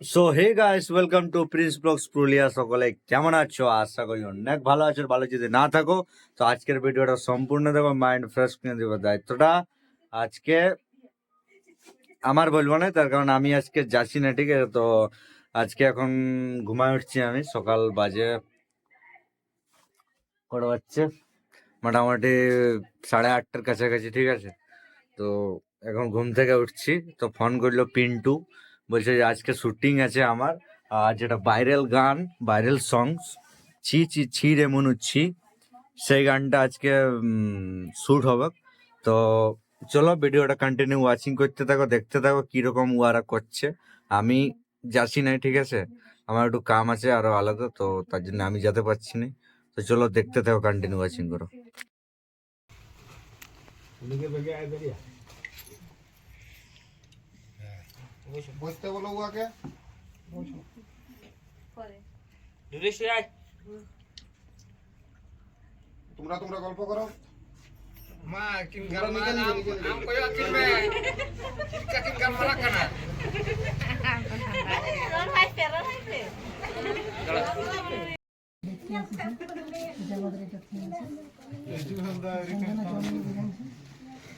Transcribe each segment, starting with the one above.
So hey guys welcome to Prince vlogs Purulia সকলে কেমন আছো? আশা করি অনেক ভালো আছো। ভালো যদি না থাকো, তো আজকের ভিডিওটা সম্পূর্ণ দেখো মাইন্ড ফ্রেশ করে দেবো। দায়িত্বটা আজকে আমার বলব না, তার কারণ আমি আজকে যাচ্ছি না, ঠিক আছে? তো আজকে এখন ঘুমায় উঠছি আমি, সকাল বাজে কটা বাজছে? মোটামুটি সাড়ে আটটার কাছাকাছি, ঠিক আছে? তো এখন ঘুম থেকে উঠছি। তো ফোন করল পিন্টু। বলছে যে আজকে শুটিং আছে আমার, আর যেটা ভাইরাল গান, ভাইরাল সংস ছি ছি ছি রে মনু, ছি। সেই গানটা আজকে শ্যুট হবে। তো চলো ভিডিওটা কন্টিনিউ ওয়াচিং করতে থাকো, দেখতে থাকো কীরকম ওয়ারা করছে। আমি যাচ্ছি নাই ঠিক আছে? আমার একটু কাম আছে আরও আলাদা, তো তার জন্য আমি যেতে পারছি না। তো চলো দেখতে থাকো কন্টিনিউ ওয়াচিং করো। বসতে বলো উহাকে। তোমরা তোমরা গল্প করো। মা কিন নিজে নিজে আম কইও চিকা কিন গাল মারা কানা। আর কে আছে মারা যা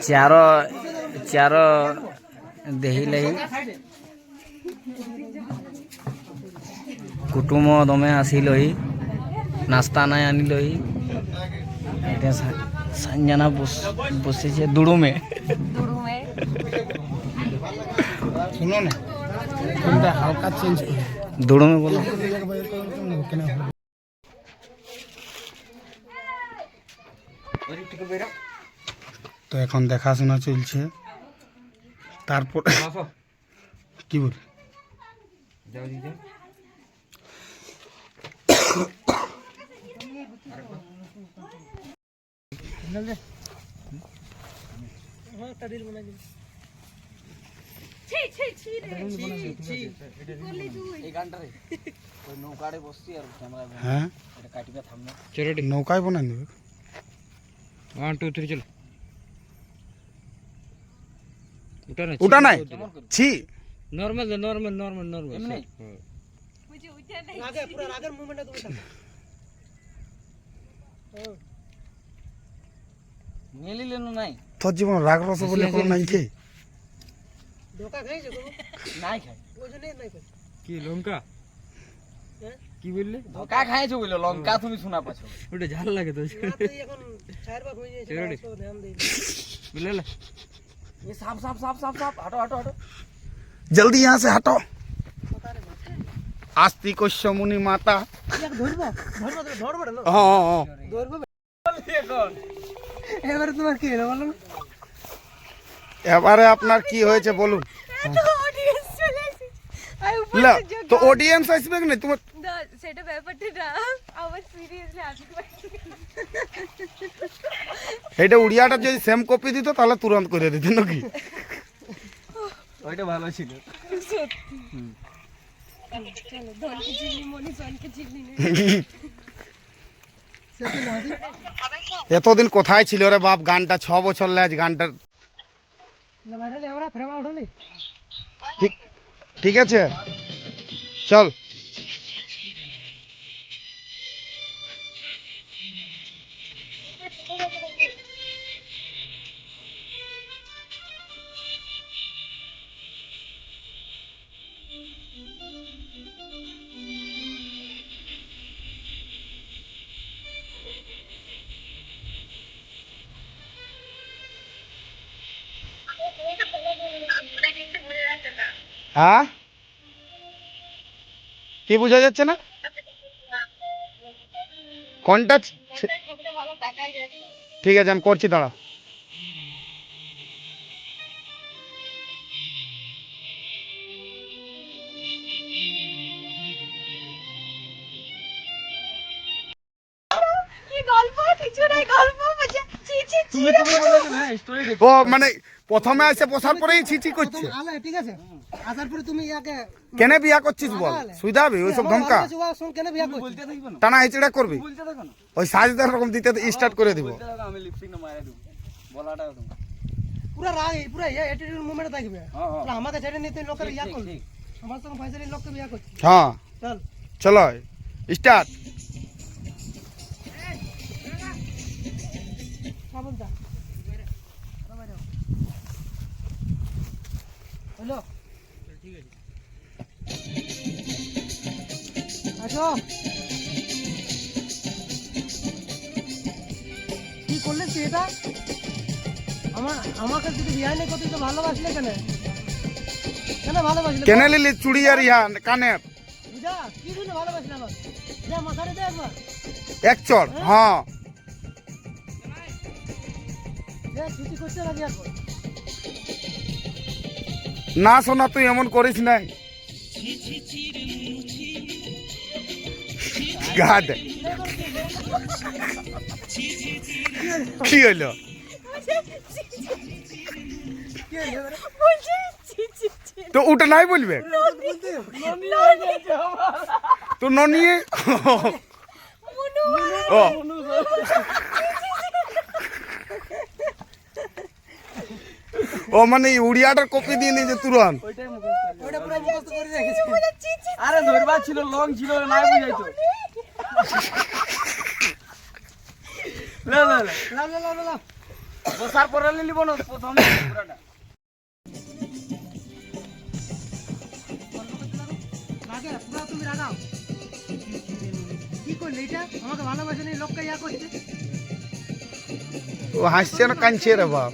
চার চার দেহিলেহি কুটুম দমে আসিলহি নাস্তা নাই আনিলহি সা- সাঞ্জানা বস- বসেছে দুড়ুমে শুনো না কোনটা হালকা চেঞ্জ করে দুড়ুমে বলো তো এখন দেখাশোনা চলছে। তারপর কি বল? নৌকাড়ে বসছি আর ক্যামেরা হ্যাঁ? এটা কাটিবে থামবে। নৌকায় বানাই দেবে ওয়ান টু থ্রি চল। ওটা নাই ছি। নরমাল নরমাল নরমাল নরমাল এমনি? মেলিলে নাই। তোর জীবন রাগ রস বলে কোনো নাই খেয়ে নাই খাই। কি লঙ্কা? কি বললে? ধোকা খাইছো বলে লঙ্কা তুমি শোনা পাছো ওটা ঝাল লাগে তো বুঝলে ये साफ साफ साफ साफ साफ हटो हटो हटो জলদি यहाँ से हटो আস্তি কশ্য মুনি মাতা হ্যাঁ হ্যাঁ এবারে তোমার কি হলো বলো এবারে আপনার কি হয়েছে বলুন অডিয়েন্স চলে এসেছে আর উপর না থেকে তো যোগা- অডিয়েন্স আসবে না তোমার না, সেটা ব্যাপারটা না আমার সিরিয়াসলি না। এটা উড়িয়াটা যদি সেম কপি দিত তাহলে তুরন্ত করে দিত নাকি? ওইটা ভালো ছিল। সত্যি। চলো ধনকে চিনি মনি সনকে চিনি এতদিন কোথায় ছিল রে বাপ? গানটা ছ বছর লেজ গানটা। ঠিক ঠিক আছে। চল। হ্যাঁ? কি বোঝা যাচ্ছে না? কোনটা ঠিক আছে, আমি করছি দাঁড়া গল্প? কিছু নাই, গল্প ও মানে প্রথমে এসে বসার পরেই ছিচি করছে। আলে ঠিক আছে? আসার পরে তুমি ইয়াকে কেন বিয়া করছিস বল? সুবিধা হবে ওইসব ধমকা। কেন বিয়া করছিস? টানা হেঁচড়া করবি। ওই সাজদার রকম দিতে স্টার্ট করে দিব। আমি লিপস্টিকটা মারা দেবো। বলাটা পুরা রাগ পুরা ইয়া অ্যাটিটিউড মুভমেন্ট থাকবে। পুরা আমাকে ছেড়ে নিতে লোকের ইয়া করবে। আমার সঙ্গে ফাইসালি লোককে বিয়া করছে। হ্যাঁ। চল। চলো স্টার্ট সাবন দা হ্যালো। আসো। কি করলে তুই এটা আমার আমাকে যদি নেই করতে তো ভালোবাসলে কেন? কেন ভালোবাসলে কেন লিলি? চুড়ি আর ইহা কানের। বুঝা কি জন্য ভালোবাসলে আমার? যা মাথারে দে একবার। এক চড় হ্যাঁ। না শোনা তুই এমন করিস নাই। গাদ কি ছি তো ওটা নাই বলবে? তো ননিয়ে? ও। ও মানে উড়িয়াটার কপি দিয়ে নিয়েছে ছি আরে ধরবা ছিল লং ছিল বুঝাইতো। বসার পরে না প্রথমে পুরাটা। তুমি রাগাও কি করলে এটা? আমাকে ভালোবাসে নেই লোককে ইয়া করছে। ও হাসছে না কাঁদছে রে বাপ।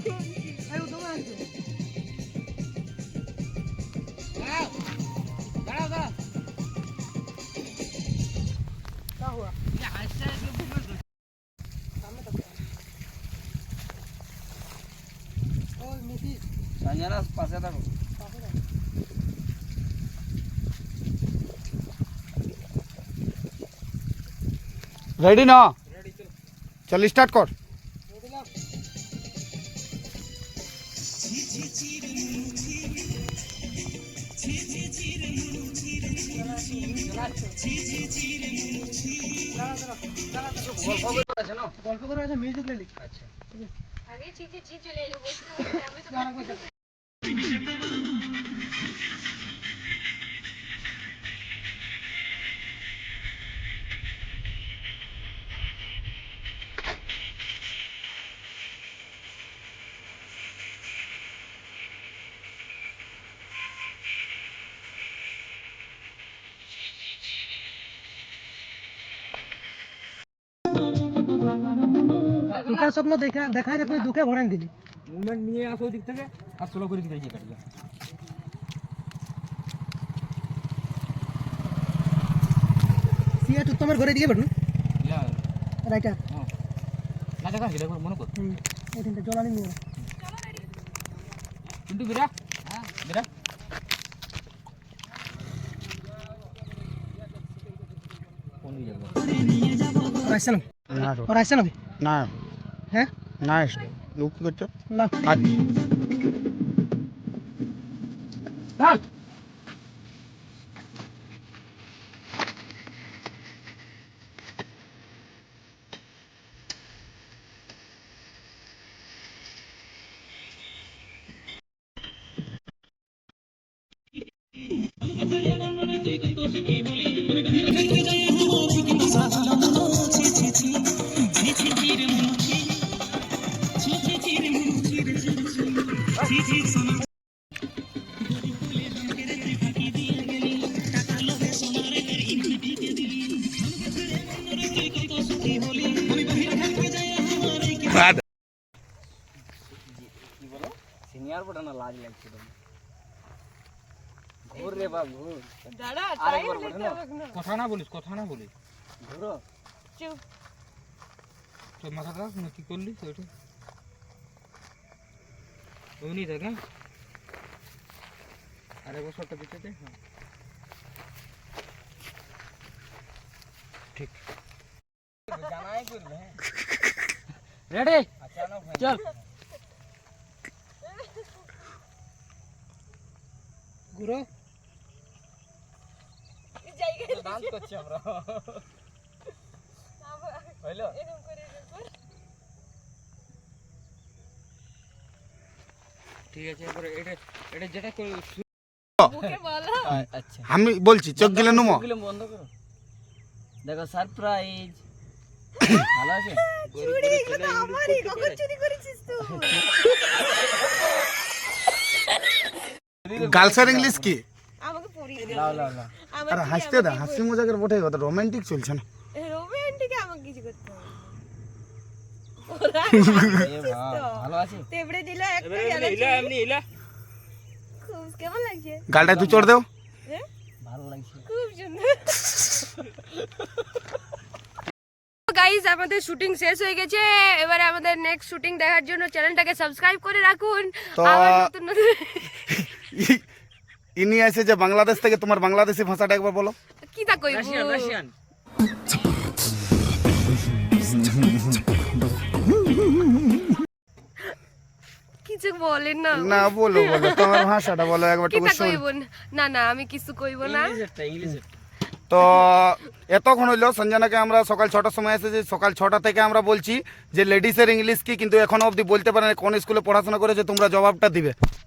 रेडी ना चल स्टार्ट कर। जी जी जी গল্প করে আছে মিউজিক আছে আগে ছি ছি ছি চলে এলো আমি তো স্বপ্ন দেখা দেখাই রে দুঃখে ভরেন দিলি। মুভমেন্ট নিয়ে আসো দিক থেকে আর স্লো করে দিতে কাটিয়া সিয়া তোমার ঘরে দিয়ে বেটু রাইটার না দেখা হিলা মনে কর। হুম। এখানটা জলানি নিয়ে কিন্তু বিরা হ্যাঁ বিরা কোন দিকে যাব? ওর আসছে না? না। হ্যাঁ না লুক করছ না আজ সিনিয়র বড় না লাজ লাগছে তো ঘুর রে বাপ ঘুর দাঁড়া আরেকবার টাইম বলো নিতে না। হবে না কথা না বলিস কথা না বলিস ঘুরো চুপ তোর মাথাটা না কি করলি ওইটা ওই দেখ হ্যাঁ আরে বছরটা দিতে দে হ্যাঁ ঠিক জানাই করবে হ্যাঁ রেডি আচ্ছা চল ঘুরো ডান্স করছি আমরা। হইল? ঠিক আছে এবারে এটা এটা যেটা করে আচ্ছা। আমি বলছি চোখ গেলে নুমো। বন্ধ করো। দেখো সারপ্রাইজ ভালো আছে? চুরি আমারই কখন চুরি করেছিস তুই গার্লসের ইংলিশ কি? আমাকে পড়িয়ে দে লাও লাও লাও হাসতে দা হাসি মজাকের বটে কথা রোমান্টিক চলছে না। রোমান্টিক আমাকে কিছু করতে হবে এ বাবা, ভালো আছে। তেবড়ে দিল একটা গেল ইলা এমনি ইলা খুব কেমন লাগছে? গালটা তুই চড় দেও। হ্যাঁ? ভালো লাগছে। খুব সুন্দর। গাইস আমাদের শুটিং শেষ হয়ে গেছে। এবারে আমাদের নেক্সট শুটিং দেখার জন্য চ্যানেলটাকে সাবস্ক্রাইব করে রাখুন। আবার নতুন নতুন ইনি আছে যে বাংলাদেশ থেকে তোমার বাংলাদেশি ভাষাটা একবার বলো। কি তা কইব? রাশিয়ান রাশিয়ান কিছু বলেন না। না বলো বলো তোমার ভাষাটা বলো একবার কি তা কইব? না না আমি কিছু কইব না। তো এতক্ষণ হইল সঞ্জনাকে আমরা সকাল ছটার সময় এসেছি। সকাল ছটা থেকে আমরা বলছি যে লেডিসের ইংলিশ কি কিন্তু এখনও অবধি বলতে পারে না কোন স্কুলে পড়াশোনা করেছে তোমরা জবাবটা দিবে।